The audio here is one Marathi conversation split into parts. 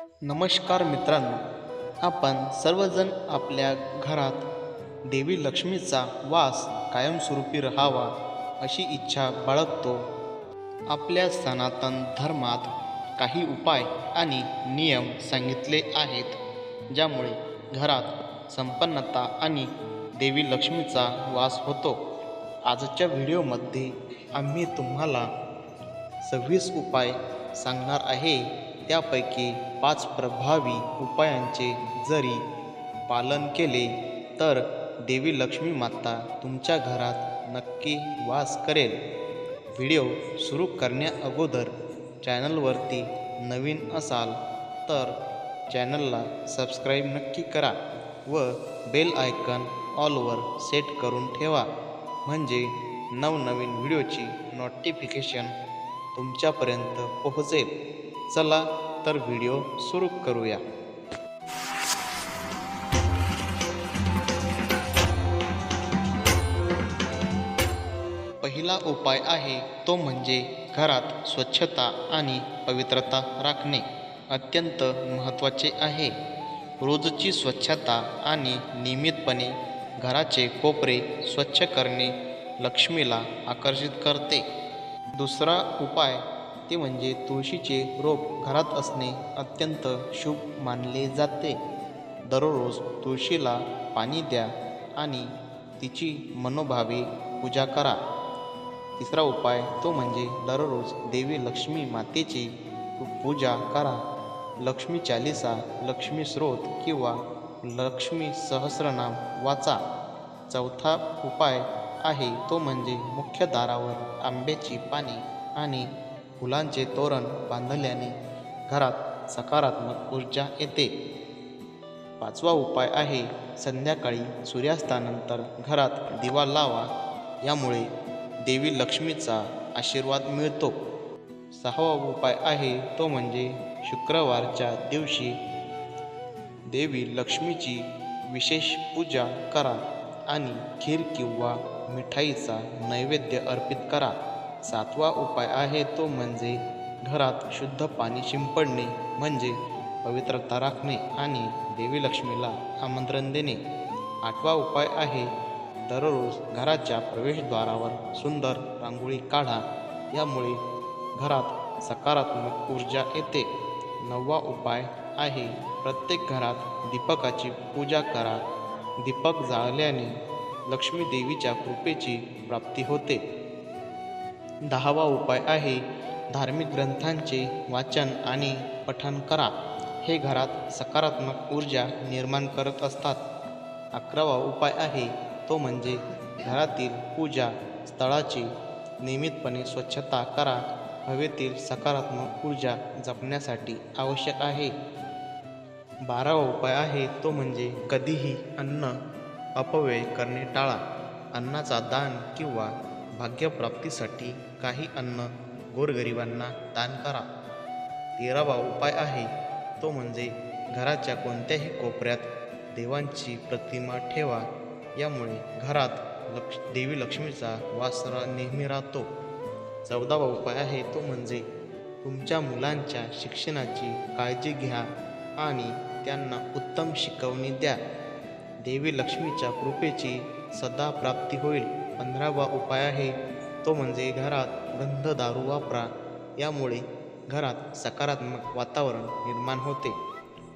नमस्कार मित्रांनो आपण सर्वजण आपल्या घरात देवी लक्ष्मीचा वास कायमस्वरूपी राहावा अशी इच्छा बाळगतो. आपल्या सनातन धर्मात काही उपाय आणि नियम सांगितले आहेत ज्यामुळे घरात संपन्नता आणि देवी लक्ष्मीचा वास होतो. आजच्या व्हिडिओमध्ये आम्ही तुम्हाला सव्वीस उपाय सांगणार आहे. त्यापैकी पाच प्रभावी उपायांचे जरी पालन केले तर देवी लक्ष्मी माता तुमच्या घरात नक्की वास करेल. व्हिडिओ सुरू करण्याअगोदर चॅनलवरती नवीन असाल तर चॅनलला सबस्क्राईब नक्की करा व बेल आयकन ऑलवर सेट करून ठेवा. म्हणजे नवनवीन व्हिडिओची नोटिफिकेशन तुमच्यापर्यंत पोहोचेल. चला तर व्हिडिओ सुरू करूया. पहिला उपाय आहे तो म्हणजे घरात स्वच्छता आणि पवित्रता राखणे. अत्यंत महत्त्वाचे आहे. रोजची स्वच्छता आणि नियमितपणे घराचे कोपरे स्वच्छ करणे लक्ष्मीला आकर्षित करते. दुसरा उपाय ते म्हणजे तुळशीचे रोप घरात असणे अत्यंत शुभ मानले जाते. दररोज तुळशीला पाणी द्या आणि तिची मनोभावे पूजा करा. तिसरा उपाय तो म्हणजे दररोज देवी लक्ष्मी मातेची पूजा करा. लक्ष्मी चालिसा लक्ष्मी स्रोत किंवा लक्ष्मी सहस्रनाम वाचा. चौथा उपाय आहे तो म्हणजे मुख्य दारावर आंब्याची पाने आणि फुलांचे तोरण बांधल्याने घरात सकारात्मक ऊर्जा येते. पाचवा उपाय आहे संध्याकाळी सूर्यास्तानंतर घरात दिवा लावा यामुळे देवी लक्ष्मीचा आशीर्वाद मिळतो. सहावा उपाय आहे तो म्हणजे शुक्रवारच्या दिवशी देवी लक्ष्मीची विशेष पूजा करा आणि खीर किंवा मिठाईचा नैवेद्य अर्पित करा. सातवा उपाय आहे तो म्हणजे घरात शुद्ध पाणी शिंपडणे म्हणजे पवित्रता राखणे आणि देवी लक्ष्मीला आमंत्रण देणे. आठवा उपाय आहे दररोज घराच्या प्रवेशद्वारावर सुंदर रांगोळी काढा. यामुळे घरात सकारात्मक ऊर्जा येते. नववा उपाय आहे प्रत्येक घरात दीपकाची पूजा करा. दीपक जाळल्याने लक्ष्मी देवीच्या कृपेची प्राप्ती होते. दहावा उपाय आहे धार्मिक ग्रंथांचे वाचन आणि पठण करा. हे घरात सकारात्मक ऊर्जा निर्माण करत असतात. अकरावा उपाय आहे तो म्हणजे घरातील पूजा स्थळाची नियमितपणे स्वच्छता करा. हवेतील सकारात्मक ऊर्जा जपण्यासाठी आवश्यक आहे. बारावा उपाय आहे तो म्हणजे कधीही अन्न अपव्यय करणे टाळा. अन्नाचा दान किंवा भाग्यप्राप्तीसाठी काही अन्न गोरगरिबांना दान करा. तेरावा उपाय आहे तो म्हणजे घराच्या कोणत्याही कोपऱ्यात देवांची प्रतिमा ठेवा. यामुळे घरात लक्ष देवी लक्ष्मीचा वासरा नेहमी राहतो. चौदावा उपाय आहे तो म्हणजे तुमच्या मुलांच्या शिक्षणाची काळजी घ्या आणि त्यांना उत्तम शिकवणी द्या. देवी लक्ष्मीच्या कृपेची सदा प्राप्ती होईल. पंधरावा उपाय आहे. तो म्हणजे घरात गंध दारू वापरा. यामुळे घरात सकारात्मक वातावरण निर्माण होते.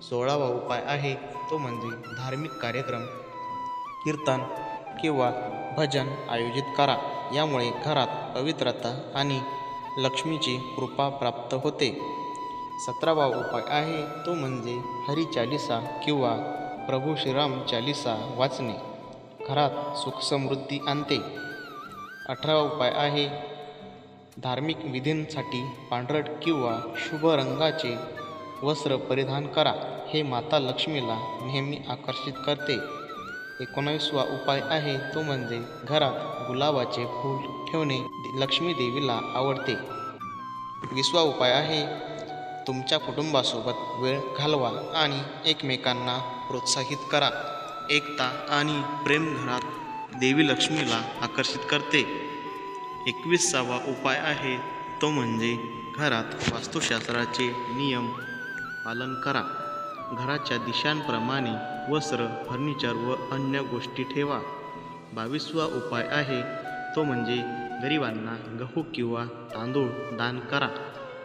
सोळावा उपाय आहे. तो म्हणजे धार्मिक कार्यक्रम कीर्तन किंवा भजन आयोजित करा. यामुळे घरात पवित्रता आणि लक्ष्मीची कृपा प्राप्त होते. सतरावा उपाय आहे. तो म्हणजे हरिचालिसा किंवा प्रभू श्रीराम चालिसा वाचणे. घरात सुखसमृद्धी आणते. अठरावा उपाय आहे. धार्मिक विधींसाठी पांढरट किंवा शुभ रंगाचे वस्त्र परिधान करा. हे माता लक्ष्मीला नेहमी आकर्षित करते. एकोणावीसवा उपाय आहे तो म्हणजे घरात गुलाबाचे फूल ठेवणे लक्ष्मी देवीला आवडते. विसवा उपाय आहे. तुमच्या कुटुंबासोबत वेळ घालवा आणि एकमेकांना प्रोत्साहित करा. एकता आणि प्रेम घरात देवी लक्ष्मीला आकर्षित करते. एकविसावा उपाय आहे तो म्हणजे घरात वास्तुशास्त्राचे नियम पालन करा. घराच्या दिशांप्रमाणे वस्त्र फर्निचर व अन्य गोष्टी ठेवा. बावीसवा उपाय आहे तो म्हणजे गरिबांना गहू किंवा तांदूळ दान करा.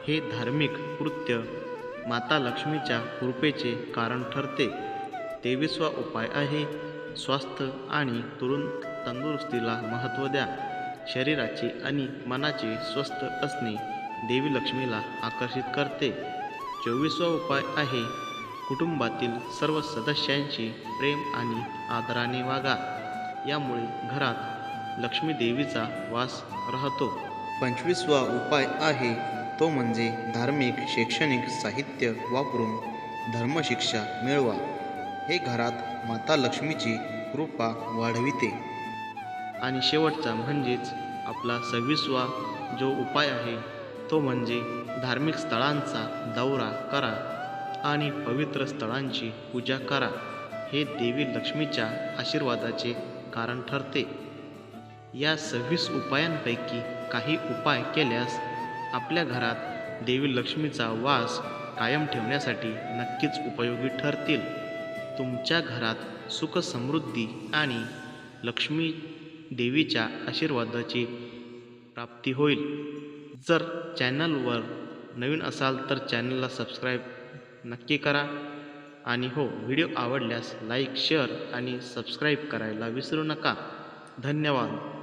हे धार्मिक कृत्य माता लक्ष्मीच्या कृपेचे कारण ठरते. तेवीसवा उपाय आहे. स्वास्थ्य आणि तरुण तंदुरुस्तीला महत्त्व द्या. शरीराचे आणि मनाचे स्वस्थ असणे देवी लक्ष्मीला आकर्षित करते. चोवीसवा उपाय आहे. कुटुंबातील सर्व सदस्यांशी प्रेम आणि आदराने वागा. यामुळे घरात लक्ष्मी देवीचा वास राहतो. पंचवीसवा उपाय आहे. तो म्हणजे धार्मिक शैक्षणिक साहित्य वापरून धर्मशिक्षा मिळवा. हे घरात माता लक्ष्मीची कृपा वाढविते. आणि शेवटचा म्हणजेच आपला सव्वीसवा जो उपाय आहे तो म्हणजे धार्मिक स्थळांचा दौरा करा आणि पवित्र स्थळांची पूजा करा. हे देवी लक्ष्मीच्या आशीर्वादाचे कारण ठरते. या सव्वीस उपायांपैकी काही उपाय केल्यास आपल्या घरात देवी लक्ष्मीचा वास कायम ठेवण्यासाठी नक्कीच उपयोगी ठरतील. तुमच्या घरात सुख समृद्धी आणि लक्ष्मी देवीच्या आशीर्वादाची प्राप्ती होईल. जर चॅनलवर नवीन असाल तर चॅनलला सबस्क्राईब नक्की करा. आणि हो व्हिडिओ आवडल्यास लाईक शेअर आणि सबस्क्राईब करायला विसरू नका. धन्यवाद.